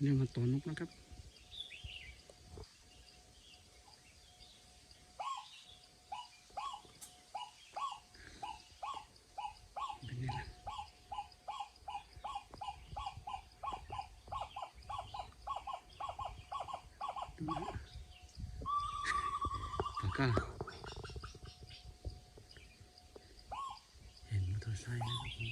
เนี่ยมาต่อนกนะครับเป็นไงล่ะดูนะปากกาเห็นมอเตอร์ไซค์นะครับผม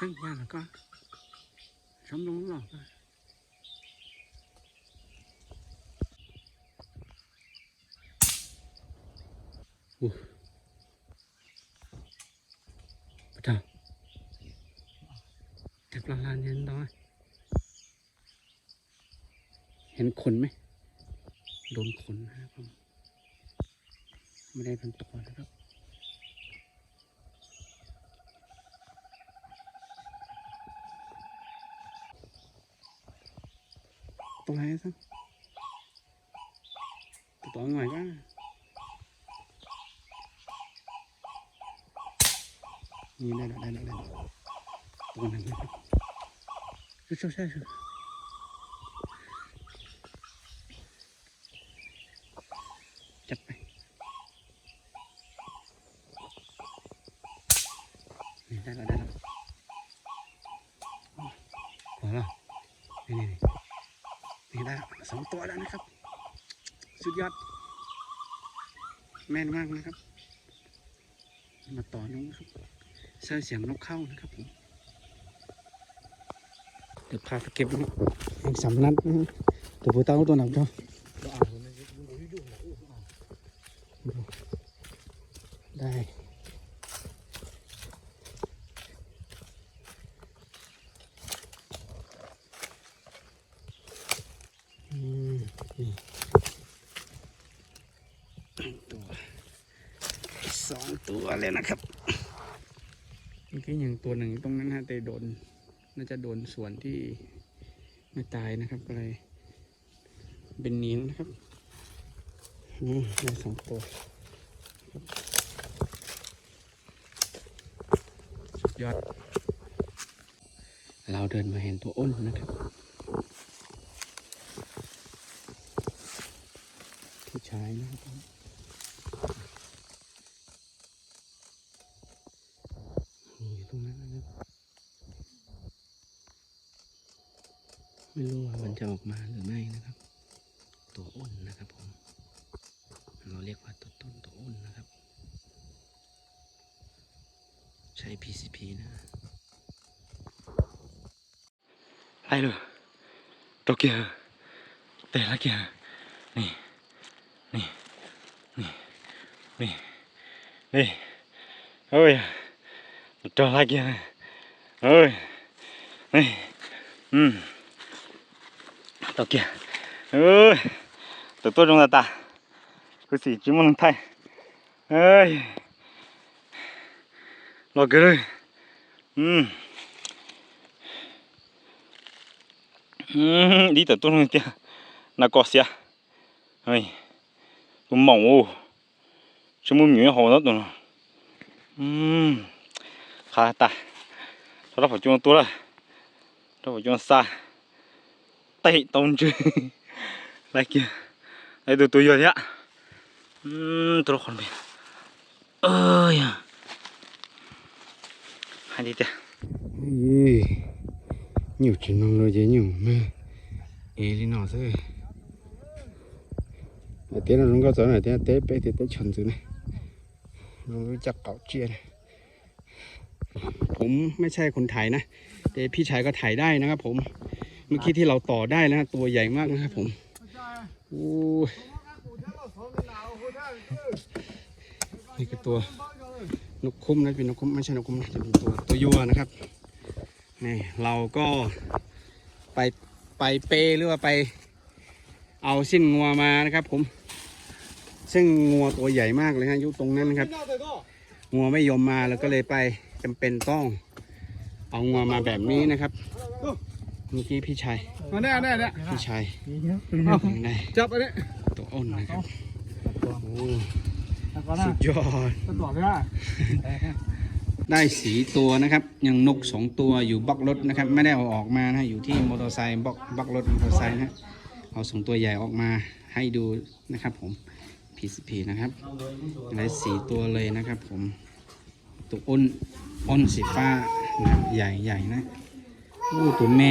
Sáng qua là con Sống đúng rồi con Ủa Bắt đầu Chắc là lan nhân đó เห็นขนไหม โดนขนนะครับผมไม่ได้เป็นตัวนะครับ ตัวไหนสักตัวหน่อยก็นี่ได้แล้วได้แล้วได้แล้วตัวห นึ่งนะครับช่วยช่วยช่วยช่วยจับไปนี่ได้แล้วสองตัวแล้วนะครับ สุดยอด แม่นมากนะครับ มาต่อนกนะครับเสียงเสียงนกเข้านะครับผมเดี๋ยวพาไปเก็บนกแห่งสำนักนะฮะตัวผู้เต้าตัวหนักจ้ะได้อืมนี่ ตัวสองตัวเลยนะครับเมื่อกี้อย่างตัวหนึ่งตรงนั้นฮะแต่โดน น่าจะโดนส่วนที่ไม่ตายนะครับก็เลยเป็นเนียงนะครับนี่ได้สองตัวครับสุดยอด เราเดินมาเห็นตัวอ้นนะครับ ที่ใช้นะครับนี่อยู่ตรงนั้นนะครับไม่รู้ว่ามันจะออกมาหรือไม่นะครับ ตัวอ้นนะครับผม เราเรียกว่าตัวต้นตัวอ้นนะครับ ใช้ PCP นะไปเลยตัวเกีย นี่นี่นี่นี่นี่เฮ้ยตัวละเกียร์เฮ้ยนี่อืม tao kìa ơi tụi tôi trong là ta cứ xỉ chứ mà thay ơi lo cái đây ừ ừ đi tụi tôi trong kia là có xia ơi tôi mỏng ô chứ muốn nhuyễn hồ nó tụi nó ừ khá ta đó phải cho tôi là đó phải cho xa เตะต รงจืออะไรเกี่ยไอ้ตัวตัวใหญ่เนี่ยอืมตัวคนเป็นเอ้ยให้ดีเถอะ nhiều chuyện nông rồi chứ nhiều mẹ ê đi nào thế này tiếng là nó có chỗ này tiếng tế bé thì tế chuẩn chứ này nó chắc cậu chia này ผมไม่ใช่คนถ่ายนะแต่พี่ชายก็ถ่ายได้นะครับผม เมื่อกี้ที่เราต่อได้นะตัวใหญ่มากนะครับผมโอ้นี่คือตัวนกคุ้มนะเป็นนกคุ้มไม่ใช่นกคุ้มนะจะเป็นตัวตัวยัวนะครับนี่เราก็ไปไปเปหรือว่าไป เอาสิ้นงัวมานะครับผม ซึ่งงัวตัวใหญ่มากเลยฮะอยู่ตรงนั้นนะครับงัวไม่ยอมมาแล้วก็เลยไปจำเป็นต้อง เอางัวมาแบบนี้นะครับเมื่อกี้พี่ชายมาแน่แน่แน่พี่ชายเอายังได้จับอันนี้ตัวอ้นนะครับโอ้แล้วก็น่ะสุดยอดจะต่อไม่ได้ได้สีตัวนะครับ ยังนกสองตัวอยู่บล็อกรถนะครับ ไม่ได้เอาออกมานะอยู่ที่มอเตอร์ไซค์บล็อกบล็อกรถมอเตอร์ไซค์นะฮะเอาสองตัวใหญ่ออกมาให้ดูนะครับผม PCP นะครับได้สีตัวเลยนะครับผมตัวอ้นอ้นสีฟ้านะใหญ่ใหญ่นะโอ้ตัวแม่